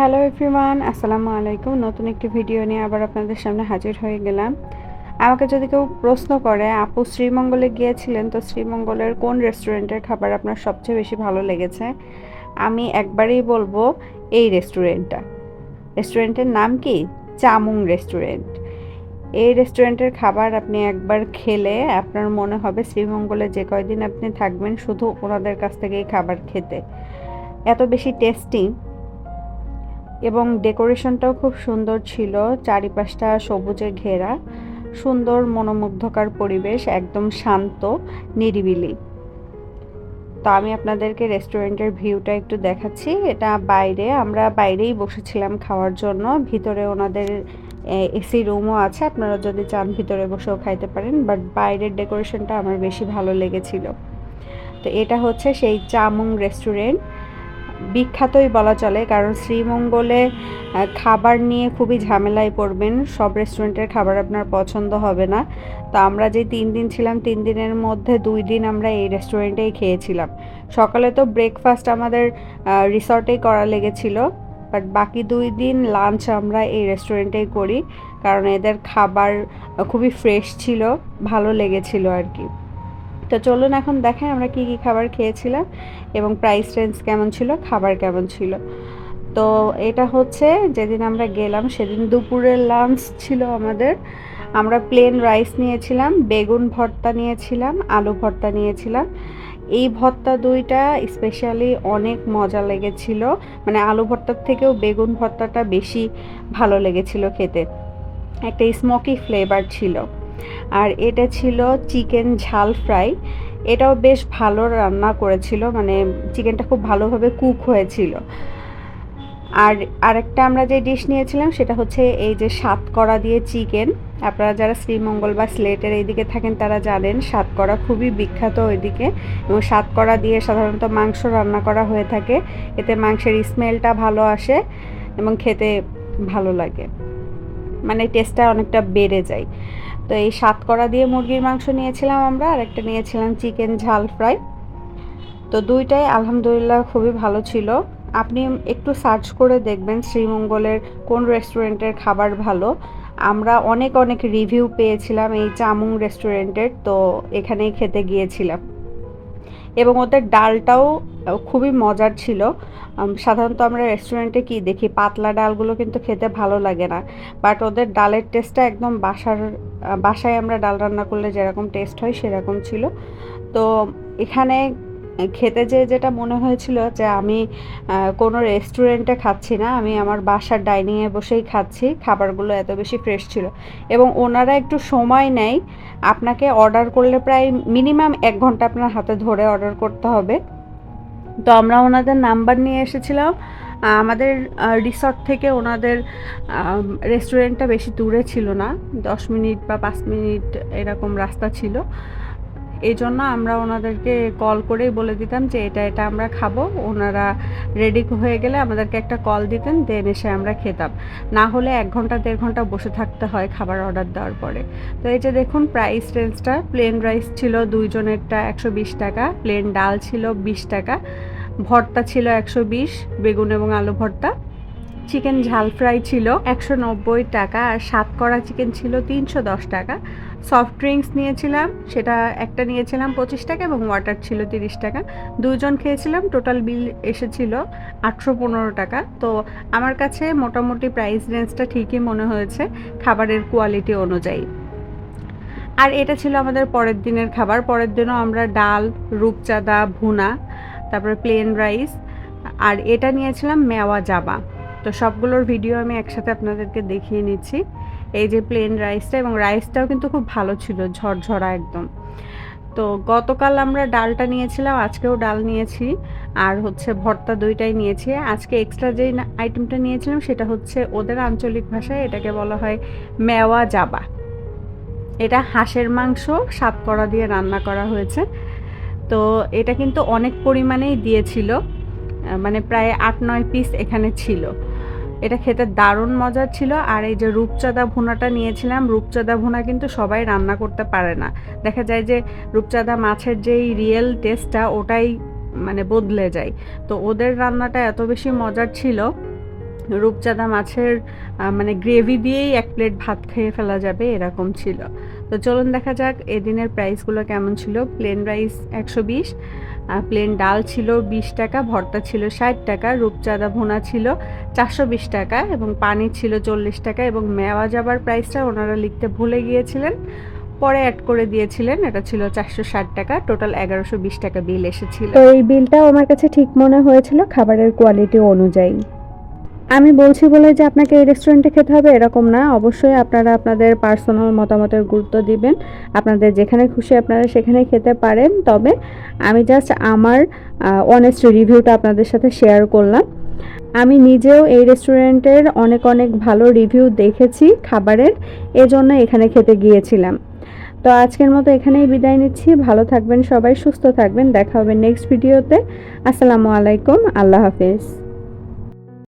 Hello everyone, আসসালামু আলাইকুম। নতুন একটি ভিডিও নিয়ে আবার আপনাদের সামনে হাজির হয়ে গেলাম। আমাকে যদি কেউ প্রশ্ন করে, আপু শ্রীমঙ্গলে গিয়েছিলেন, তো শ্রীমঙ্গলের কোন রেস্টুরেন্টের খাবার আপনার সবচেয়ে বেশি ভালো লেগেছে? আমি একবারেই বলব, এই রেস্টুরেন্টটা। রেস্টুরেন্টের নাম কি? চামুং রেস্টুরেন্ট। এই রেস্টুরেন্টের খাবার আপনি একবার খেলে আপনার মনে হবে শ্রীমঙ্গলে যে কয়দিন আপনি থাকবেন, শুধু ওনাদের কাছ থেকেই খাবার খেতে। এত বেশি টেস্টি এবং ডেকোরেশনটাও খুব সুন্দর ছিল, চারিপাশটা সবুজে ঘেরা, সুন্দর মনোমুগ্ধকর পরিবেশ, একদম শান্ত, নিরিবিলি। তো আমি আপনাদেরকে রেস্টুরেন্টের ভিউটা একটু দেখাচ্ছি, এটা বাইরে, আমরা বাইরেই বসেছিলাম খাওয়ার জন্য, ভিতরে ওনাদের এসি রুমও আছে, আপনারা যদি চান ভিতরে বসেও খাইতে পারেন, বাট বাইরের ডেকোরেশনটা আমার বেশি ভালো লেগেছিল। তো এটা হচ্ছে সেই চামুং রেস্টুরেন্ট বিখ্যাতই বলা চলে, কারণ শ্রীমঙ্গলে খাবার নিয়ে খুবই ঝামেলায় পড়বেন। সব রেস্টুরেন্টের খাবার আপনার পছন্দ হবে না। তো আমরা যে তিন দিন ছিলাম, তিন দিনের মধ্যে দুই দিন আমরা এই রেস্টুরেন্টেই খেয়েছিলাম। সকালে তো ব্রেকফাস্ট আমাদের রিসর্টেই করা লেগেছিল। বাট বাকি দুই দিন লাঞ্চ আমরা এই রেস্টুরেন্টেই করি, কারণ এদের খাবার খুবই ফ্রেশ ছিল, ভালো লেগেছিল আর কি। তো চলুন এখন দেখেন আমরা কি কি খাবার খেয়েছিলাম এবং প্রাইস রেঞ্জ কেমন ছিল, খাবার কেমন ছিল। তো এটা হচ্ছে যেদিন আমরা গেলাম সেদিন দুপুরের লাঞ্চ ছিল আমাদের। আমরা প্লেন রাইস নিয়েছিলাম, বেগুন ভর্তা নিয়েছিলাম, আলু ভর্তা নিয়েছিলাম। এই ভর্তা দুইটা স্পেশালি অনেক মজা লেগেছিল। মানে আলু ভর্তার থেকেও বেগুন ভর্তাটা বেশি ভালো লেগেছিল খেতে। একটা স্মোকি ফ্লেভার ছিল। আর এটা ছিল চিকেন ঝাল ফ্রাই। এটাও বেশ ভালো রান্না করেছিল মানে চিকেনটা খুব ভালোভাবে কুক হয়েছিল। আর আরেকটা আমরা যে ডিশ নিয়েছিলাম সেটা হচ্ছে এই যে সাতকড়া দিয়ে চিকেন। আপনারা যারা শ্রীমঙ্গল বা স্লেটের এইদিকে থাকেন তারা জানেন সাতকড়া খুবই বিখ্যাত ওইদিকে। এবং সাতকড়া দিয়ে সাধারণত মাংস রান্না করা হয়ে থাকে। এতে মাংসের স্মেলটা ভালো আসে এবং খেতে ভালো লাগে। মানে টেস্টটা অনেকটা বেড়ে যায়। তো এই সাতকড়া দিয়ে মুরগির মাংস নিয়েছিলাম আমরা, আর একটা নিয়েছিলাম চিকেন ঝাল ফ্রাই তো দুইটাই আলহামদুলিল্লাহ খুবই ভালো ছিল। আপনি একটু সার্চ করে দেখবেন শ্রীমঙ্গলের কোন রেস্টুরেন্টের খাবার ভালো। আমরা অনেক অনেক রিভিউ পেয়েছিলাম এই চামুং রেস্টুরেন্টের তো এখানেই খেতে গিয়েছিলাম। এবং ওদের ডালটাও খুবই মজার ছিল। সাধারণত আমরা রেস্টুরেন্টে কি দেখি, পাতলা ডালগুলো কিন্তু খেতে ভালো লাগে না। বাট ওদের ডালের টেস্টটা একদম বাসার বাসায় আমরা ডাল রান্না করলে যেরকম টেস্ট হয় সেরকম ছিল। তো এখানে খেতে যে যেটা মনে হয়েছিল যে আমি কোনো রেস্টুরেন্টে খাচ্ছি না, আমি আমার বাসার ডাইনিংয়ে বসেই খাচ্ছি, খাবারগুলো এত বেশি ফ্রেশ ছিল। এবং ওনারা একটু সময় নেয়, আপনাকে অর্ডার করলে প্রায় মিনিমাম এক ঘণ্টা আপনার হাতে ধরে অর্ডার করতে হবে। তো আমরা ওনাদের নাম্বার নিয়ে এসেছিলাম। আমাদের রিসর্ট থেকে ওনাদের রেস্টুরেন্টটা বেশি দূরে ছিল না, দশ মিনিট বা পাঁচ মিনিট এরকম রাস্তা ছিল। এই জন্য আমরা ওনাদেরকে কল করেই বলে দিতাম যে এটা এটা আমরা খাব। ওনারা রেডি হয়ে গেলে আমাদেরকে একটা কল দিতেন দেন এসে আমরা খেতাম। না হলে এক ঘণ্টা, দেড় ঘণ্টা বসে থাকতে হয় খাবার অর্ডার দেওয়ার পরে। তো এই যে দেখুন প্রাইস রেঞ্জটা প্লেন রাইস ছিল দুইজনেরটা একশো বিশ টাকা প্লেন ডাল ছিল বিশ টাকা, ভর্তা ছিল একশো বিশ, বেগুন এবং আলু ভর্তা। চিকেন ঝাল ফ্রাই ছিল একশো নব্বই টাকা, আর সাত করা চিকেন ছিল তিনশো দশ টাকা। সফট ড্রিঙ্কস নিয়েছিলাম, সেটা একটা নিয়েছিলাম পঁচিশ টাকা এবং ওয়াটার ছিল তিরিশ টাকা। দুজন খেয়েছিলাম টোটাল বিল এসেছিল আটশো পনেরো টাকা। তো আমার কাছে মোটামুটি প্রাইস রেঞ্জটা ঠিকই মনে হয়েছে খাবারের কোয়ালিটি অনুযায়ী। আর এটা ছিল আমাদের পরের দিনের খাবার। পরের দিনও আমরা ডাল, রূপচাঁদা, ভুনা, তারপরে প্লেন রাইস আর এটা নিয়েছিলাম মেওয়া জাবা। তো সবগুলোর ভিডিও আমি একসাথে আপনাদেরকে দেখিয়ে নিচ্ছি। এই যে প্লেন রাইসটা এবং রাইসটাও কিন্তু খুব ভালো ছিল, ঝরঝরা একদম। তো গতকাল আমরা ডালটা নিয়েছিলাম, আজকেও ডাল নিয়েছি। আর হচ্ছে ভর্তা দুইটাই নিয়েছি। আজকে এক্সট্রা যেই আইটেমটা নিয়েছিলাম সেটা হচ্ছে ওদের আঞ্চলিক ভাষায় এটাকে বলা হয় মেওয়া জাবা। এটা হাঁসের মাংস সাতকড়া দিয়ে রান্না করা হয়েছে। তো এটা কিন্তু অনেক পরিমাণেই দিয়েছিল। মানে প্রায় আট নয় পিস এখানে ছিল। এটা খেতে দারুণ মজার ছিল আর এই যে রূপচাঁদা ভুনাটা নিয়েছিলাম, রূপচাঁদা ভুনা কিন্তু সবাই রান্না করতে পারে না। দেখা যায় যে রূপচাঁদা মাছের যেই রিয়েল টেস্টটা ওটাই মানে বদলে যায়। তো ওদের রান্নাটা এত বেশি মজার ছিল, রূপচাঁদা মাছের মানে গ্রেভি দিয়েই এক প্লেট ভাত খেয়ে ফেলা যাবে এরকম ছিল। তো চলুন দেখা যাক এদিনের প্রাইসগুলো কেমন ছিল। প্লেন রাইস একশো বিশ প্লেন ডাল ছিল বিশ টাকা, ভর্তা ছিল ষাট টাকা, রূপচাঁদা ভোনা ছিল চারশো বিশ টাকা এবং পানি ছিল চল্লিশ টাকা এবং মেওয়া যাবার প্রাইসটা ওনারা লিখতে ভুলে গিয়েছিলেন। পরে অ্যাড করে দিয়েছিলেন, এটা ছিল চারশো ষাট টাকা টোটাল এগারোশো বিশ টাকা বিল এসেছিল। তো এই বিলটাও আমার কাছে ঠিক মনে হয়েছিল, খাবারের কোয়ালিটি অনুযায়ী। আমি বলছি বলে যে আপনাকে এই রেস্টুরেন্টে খেতে হবে এরকম না। অবশ্যই আপনারা আপনাদের পার্সোনাল মতামতের গুরুত্ব দিবেন। আপনাদের যেখানে খুশি আপনারা সেখানে খেতে পারেন। তবে আমি জাস্ট আমার অনেস্ট রিভিউটা আপনাদের সাথে শেয়ার করলাম। আমি নিজেও এই রেস্টুরেন্টের অনেক অনেক ভালো রিভিউ দেখেছি খাবারের। এজন্য এখানে খেতে গিয়েছিলাম। তো আজকের মতো এখানেই বিদায় নিচ্ছি। ভালো থাকবেন সবাই, সুস্থ থাকবেন। দেখা হবে নেক্সট ভিডিওতে আসসালামু আলাইকুম। আল্লাহ হাফেজ।